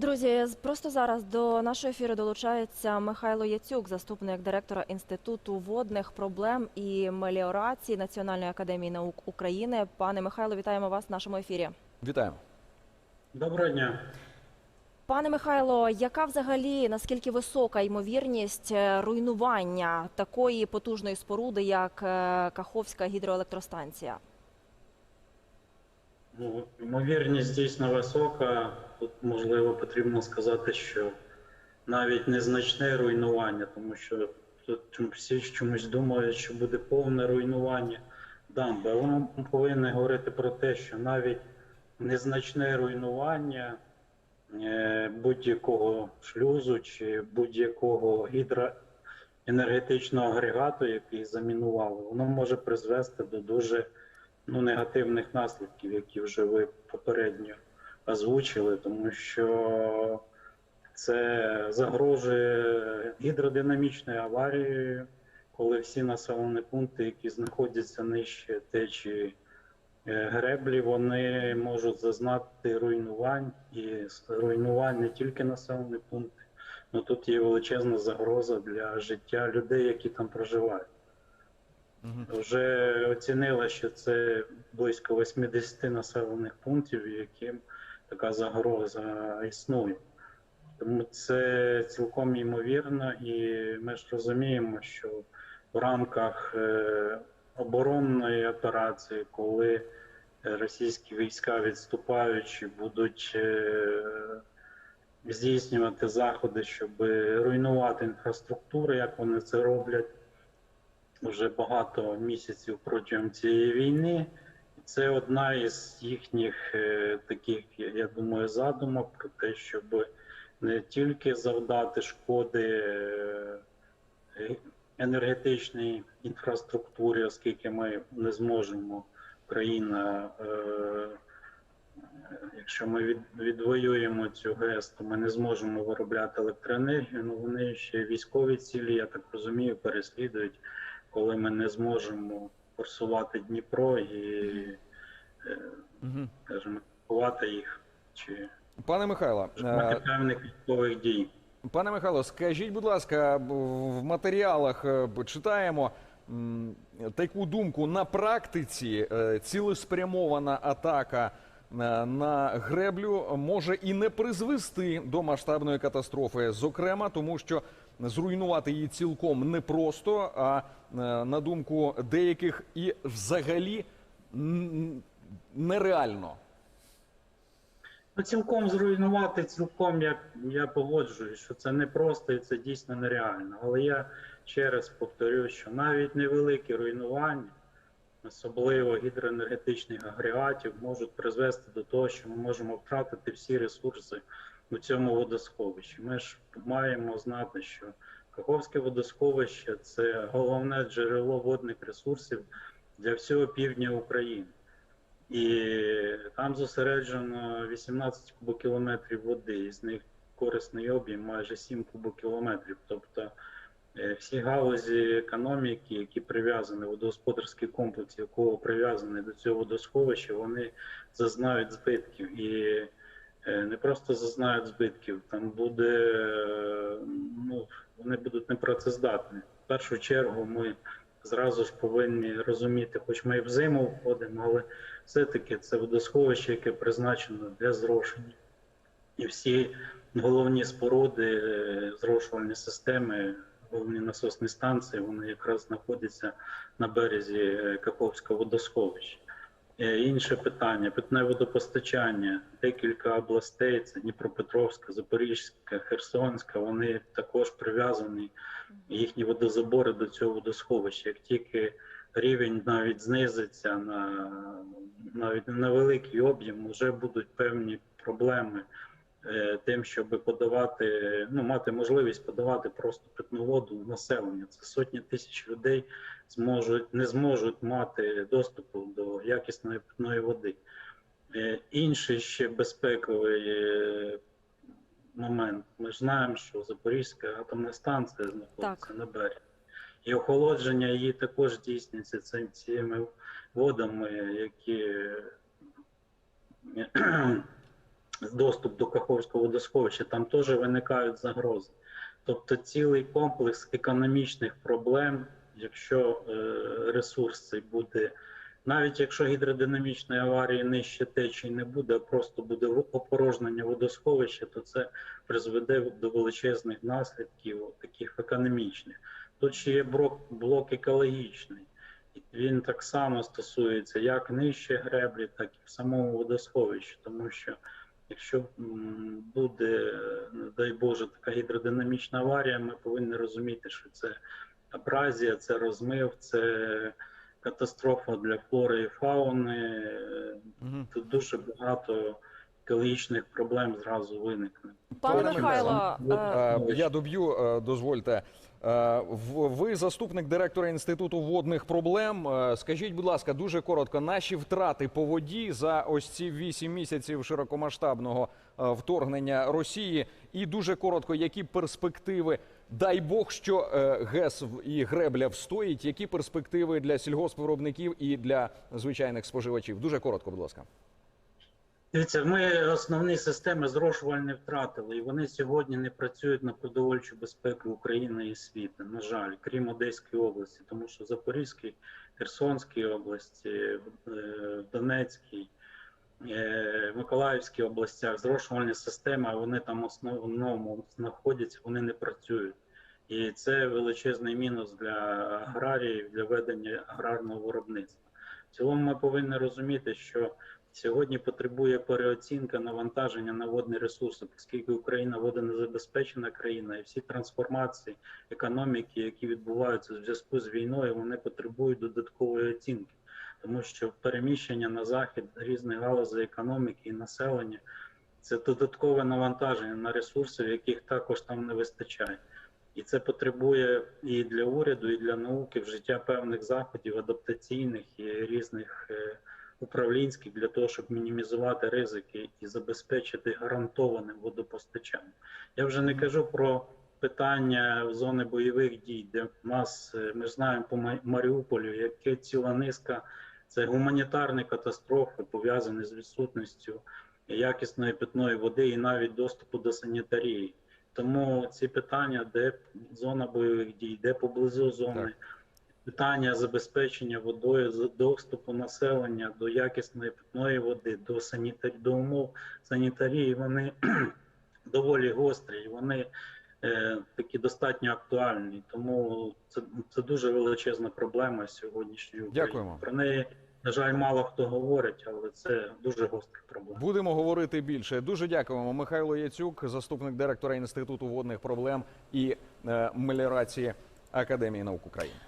Друзі, просто зараз до нашого ефіру долучається Михайло Яцюк, заступник директора Інституту водних проблем і меліорації Національної академії наук України. Пане Михайло, вітаємо вас в нашому ефірі. Вітаємо. Доброго дня. Пане Михайло, яка взагалі наскільки висока ймовірність е, руйнування такої потужної споруди, як е, Каховська гідроелектростанція? Ну, ймовірність дійсно висока. Тут можливо потрібно сказати, що навіть незначне руйнування, тому що тут всі чомусь думають, що буде повне руйнування дамби. Воно повинно говорити про те, що навіть незначне руйнування е, будь-якого шлюзу чи будь-якого гідроенергетичного агрегату, який замінували, воно може призвести до дуже ну, негативних наслідків, які вже ви попередньо озвучили, тому що це загрожує гідродинамічною аварією, коли всі населені пункти, які знаходяться нижче течії е, греблі, вони можуть зазнати руйнувань і руйнувань не тільки населених пунктів, але тут є величезна загроза для життя людей, які там проживають. Вже оцінили, що це близько 80 населених пунктів, яким така загроза існує. Тому це цілком ймовірно, і ми ж розуміємо, що в рамках е, оборонної операції, коли російські війська відступаючи, будуть е, здійснювати заходи, щоб руйнувати інфраструктуру, як вони це роблять вже багато місяців протягом цієї війни. Це одна із їхніх е, таких, я думаю, задумок про те, щоб не тільки завдати шкоди е, енергетичній інфраструктурі, оскільки ми не зможемо, Україна, е, якщо ми від, відвоюємо цю ГЕС, то ми не зможемо виробляти електроенергію. Ну вони ще військові цілі, я так розумію, переслідують коли ми не зможемо форсувати Дніпро і, Угу. скажімо, ховати їх чи Пане Михайло, мати е, певних військових дій. пане Михайло, скажіть, будь ласка, в матеріалах е, читаємо таку думку на практиці цілеспрямована атака на греблю може і не призвести до масштабної катастрофи, зокрема, тому що зруйнувати її цілком непросто, а е, на думку деяких і взагалі нереально. Ну, цілком зруйнувати, цілком я, я погоджуюсь, що це непросто і це дійсно нереально. Але я ще раз повторю, що навіть невеликі руйнування, особливо гідроенергетичних агрегатів, можуть призвести до того, що ми можемо втратити всі ресурси у цьому водосховищі. Ми ж маємо знати, що Каховське водосховище це головне джерело водних ресурсів для всього півдня України. І там зосереджено 18 кубокілометрів води, із них корисний об'єм майже 7 кубокілометрів. Тобто всі галузі економіки, які прив'язані, водогосподарський комплекс, якого прив'язаний до цього водосховища, вони зазнають збитків. І е, не просто зазнають збитків, там буде, е, ну, вони будуть непрацездатні. В першу чергу ми зразу ж повинні розуміти, хоч ми і в зиму входимо, але все-таки це водосховище, яке призначено для зрошення. І всі головні споруди, е, зрошувальні системи, головні насосні станції, вони якраз знаходяться на березі е, Каховського водосховища. Е, Інше питання: питне водопостачання. Декілька областей: це Дніпропетровська, Запорізька, Херсонська. Вони також прив'язані їхні водозабори до цього водосховища. Як тільки рівень навіть знизиться на навіть на великий об'єм, вже будуть певні проблеми тим, щоб подавати, ну мати можливість подавати просто питну воду населенню. Це сотні тисяч людей зможуть не зможуть мати доступу до якісної питної води. Е, Інший ще безпековий е, момент. Ми ж знаємо, що Запорізька атомна станція знаходиться Так. на березі. І охолодження її також здійснюється цим- цими водами, які е, доступ до Каховського водосховища, там теж виникають загрози. Тобто цілий комплекс економічних проблем, якщо е, ресурс цей буде, навіть якщо гідродинамічної аварії нижче течії не буде, а просто буде опорожнення водосховища, то це призведе до величезних наслідків таких економічних. Тут ще є блок, блок екологічний. Він так само стосується як нижче греблі, так і в самому водосховищі, тому що якщо буде, не дай Боже, така гідродинамічна аварія, ми повинні розуміти, що це абразія, це розмив, це катастрофа для флори і фауни. Мгм. Тут дуже багато екологічних проблем зразу виникне. Пане Михайло, Я доб'ю, дозвольте. Е, Ви заступник директора інституту водних проблем. Е, Скажіть, будь ласка, дуже коротко, наші втрати по воді за ось ці вісім місяців широкомасштабного е, вторгнення Росії, і дуже коротко, які перспективи, дай Бог, що ГЕС і гребля встоїть, які перспективи для сільгоспвиробників і для звичайних споживачів? Дуже коротко, будь ласка. Дивіться, ми основні системи зрошувальні втратили, і вони сьогодні не працюють на продовольчу безпеку України і світу. На жаль, крім Одеської області, тому що Запорізькій, Херсонській області, е, Донецькій, е, Миколаївській областях зрошувальні системи, вони там основному знаходяться, вони не працюють. І це величезний мінус для аграріїв, для ведення аграрного виробництва. В цілому ми повинні розуміти, що Сьогодні потребує переоцінка навантаження на водні ресурси, оскільки Україна водонезабезпечена країна, і всі трансформації економіки, які відбуваються в зв'язку з війною, вони потребують додаткової оцінки, тому що переміщення на захід різних галузей економіки і населення це додаткове навантаження на ресурси, яких також там не вистачає. І це потребує і для уряду, і для науки вжиття певних заходів адаптаційних і різних. е, управлінських для того, щоб мінімізувати ризики і забезпечити гарантованим водопостачанням. Я вже не кажу про питання зони бойових дій, де в нас е, ми ж знаємо по Ма- Маріуполю, яке ціла низка це гуманітарні катастрофи, пов'язані з відсутністю якісної питної води і навіть доступу до санітарії. Тому ці питання, де зона бойових дій, де поблизу зони, Так. Питання забезпечення водою, доступу населення до якісної питної води, до санітарі, до умов санітарії, вони доволі гострі, вони е, такі достатньо актуальні. Тому це, це дуже величезна проблема сьогоднішньої України. Дякуємо. Про неї, на жаль, мало хто говорить, але це дуже гостра проблема. Будемо говорити більше. Дуже дякуємо. Михайло Яцюк, заступник директора інституту водних проблем і е, меліорації Академії наук України.